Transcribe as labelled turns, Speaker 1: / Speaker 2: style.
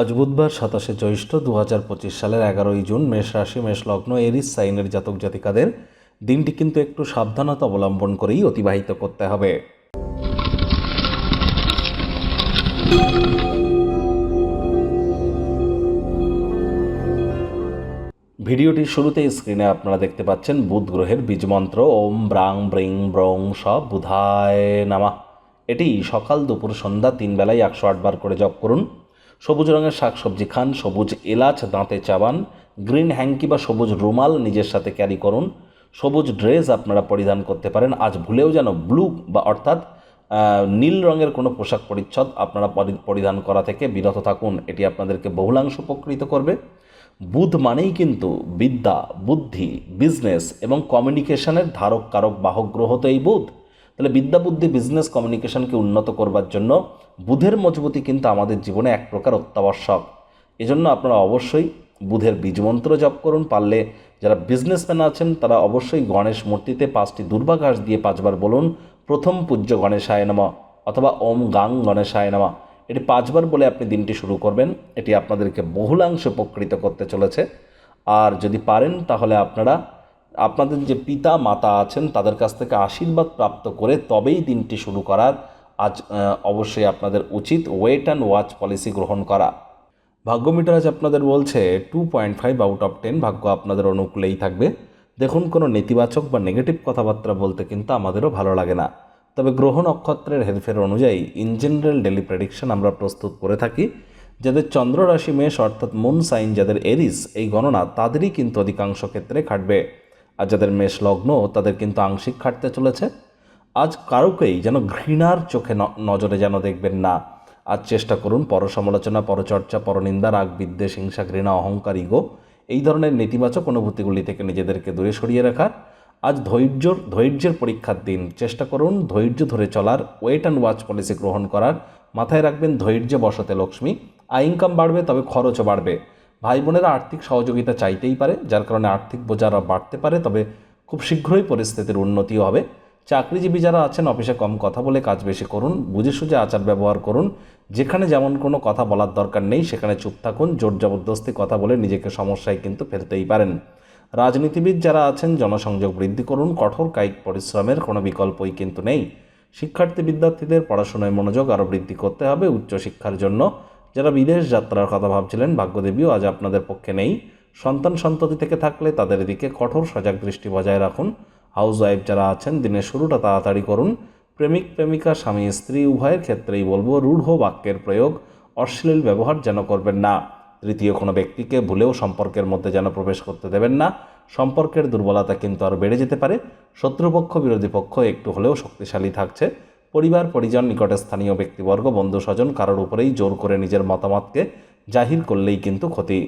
Speaker 1: আজ বুধবার সাতাশে জ্যৈষ্ঠ দু হাজার পঁচিশ সালের এগারোই জুন মেষ রাশি, মেষ লগ্ন, এরিস সাইনের জাতক জাতিকাদের দিনটি কিন্তু একটু সাবধানতা অবলম্বন করেই অতিবাহিত করতে হবে। ভিডিওটির শুরুতে স্ক্রিনে আপনারা দেখতে পাচ্ছেন বুধ গ্রহের বীজমন্ত্র ওম ব্রাং ব্রিং ব্রং সব বুধায় নামা। এটি সকাল দুপুর সন্ধ্যা তিন বেলায় একশো আটবার করে জপ করুন। সবুজ রঙের শাকসবজি খান, সবুজ এলাচ, দাঁতে চাবান গ্রিন হ্যাঙ্কি বা সবুজ রুমাল নিজের সাথে ক্যারি করুন। সবুজ ড্রেস আপনারা পরিধান করতে পারেন। আজ ভুলেও যেন ব্লু বা অর্থাৎ নীল রঙের কোনো পোশাক পরিচ্ছদ আপনারা পরিধান করা থেকে বিরত থাকুন। এটি আপনাদেরকে বহুলাংশ উপকৃত করবে। বুধ মানেই কিন্তু বিদ্যা, বুদ্ধি, বিজনেস এবং কমিউনিকেশনের ধারক কারক বাহক গ্রহ তো এই বুধ। তাহলে বিদ্যা বুদ্ধি বিজনেস কমিউনিকেশনকে উন্নত করবার জন্য বুধের মজবুতি কিন্তু আমাদের জীবনে এক প্রকার অত্যাবশ্যক। এজন্য আপনারা অবশ্যই বুধের বীজমন্ত্র জপ করুন, পারলে যারা বিজনেসম্যান আছেন তারা অবশ্যই গণেশ মূর্তিতে পাঁচটি দুর্বা ঘাস দিয়ে পাঁচবার বলুন, প্রথম পূজ্য গণেশায় নমঃ অথবা, ওম গাং গণেশায় নামা এটি পাঁচবার বলে আপনি দিনটি শুরু করবেন, এটি আপনাদেরকে বহুলাংশে উপকৃত করতে চলেছে। আর যদি পারেন তাহলে আপনারা আপনাদের যে পিতা মাতা আছেন তাদের কাছ থেকে আশীর্বাদ প্রাপ্ত করে তবেই দিনটি শুরু করার আজ অবশ্যই আপনাদের উচিত ওয়েট অ্যান্ড ওয়াচ পলিসি গ্রহণ করা। ভাগ্য মিটার আজ আপনাদের বলছে two point five out of ten ভাগ্য আপনাদের অনুকূলেই থাকবে। দেখুন, কোনো নেতিবাচক বা নেগেটিভ কথাবার্তা বলতে কিন্তু আমাদেরও ভালো লাগে না। তবে গ্রহ নক্ষত্রের হেরফের অনুযায়ী ইন জেনারেল ডেলি প্রেডিকশন আমরা প্রস্তুত করে থাকি। যাদের চন্দ্র রাশি মেষ অর্থাৎ মুন সাইন যাদের এরিস, এই গণনা তাদেরই কিন্তু অধিকাংশ ক্ষেত্রে খাটবে। আর যাদের মেষ লগ্ন, তাদের কিন্তু আংশিক খাটতে চলেছে। আজ কারোকেই যেন ঘৃণার চোখে নজরে যেন দেখবেন না। আজ চেষ্টা করুন পরসমালোচনা, পরচর্চা, পরনিন্দা রাগ বিদ্বেষ হিংসা, ঘৃণা, অহংকার, ইগো, এই ধরনের নেতিবাচক অনুভূতিগুলি থেকে নিজেদেরকে দূরে সরিয়ে রাখার। আজ ধৈর্যর, ধৈর্যের পরীক্ষার দিন। চেষ্টা করুন ধৈর্য ধরে চলার, ওয়েট অ্যান্ড ওয়াচ পলিসি গ্রহণ করার। মাথায় রাখবেন ধৈর্য বসতে লক্ষ্মী। আয় ইনকাম বাড়বে, তবে খরচও বাড়বে। ভাই বোনেরা আর্থিক সহযোগিতা চাইতেই পারে, যার কারণে আর্থিক বোঝারা বাড়তে পারে, তবে খুব শীঘ্রই পরিস্থিতির উন্নতিও হবে। চাকরিজীবী যারা আছেন, অফিসে কম কথা বলে কাজ বেশি করুন, বুঝে সুঝে আচার ব্যবহার করুন, যেখানে যেমন কোনো কথা বলার দরকার নেই, সেখানে চুপ থাকুন, জোর জবরদস্তি কথা বলে নিজেকে সমস্যায় কিন্তু ফেলতেই পারেন। রাজনীতিবিদ যারা আছেন, জনসংযোগ বৃদ্ধি করুন, কঠোর কায়িক পরিশ্রমের কোনো বিকল্পই কিন্তু নেই। শিক্ষার্থী বিদ্যার্থীদের পড়াশোনায় মনোযোগ আরও বৃদ্ধি করতে হবে উচ্চশিক্ষার জন্য। যারা বিদেশ যাত্রার কথা ভাবছিলেন, ভাগ্যদেবীও আজ আপনাদের পক্ষে নেই। সন্তান সন্ততি থেকে থাকলে তাদের দিকে কঠোর সজাগ দৃষ্টি বজায় রাখুন। হাউস ওয়াইফ যারা আছেন, দিনের শুরুটা তাড়াতাড়ি করুন। প্রেমিক, প্রেমিকা, স্বামী, স্ত্রী, উভয়ের ক্ষেত্রেই বলব, রূঢ় বাক্যের প্রয়োগ, অশ্লীল ব্যবহার যেন করবেন না। তৃতীয়, কোনো ব্যক্তিকে ভুলেও সম্পর্কের মধ্যে যেন প্রবেশ করতে দেবেন না। সম্পর্কের দুর্বলতা কিন্তু আরও বেড়ে যেতে পারে। শত্রুপক্ষ, বিরোধী পক্ষ একটু হলেও শক্তিশালী থাকছে। পরিবার, পরিজন, নিকটে স্থানীয় ব্যক্তিবর্গ বন্ধু স্বজন কারোর উপরেই জোর করে নিজের মতামতকে জাহির করলেই কিন্তু ক্ষতি।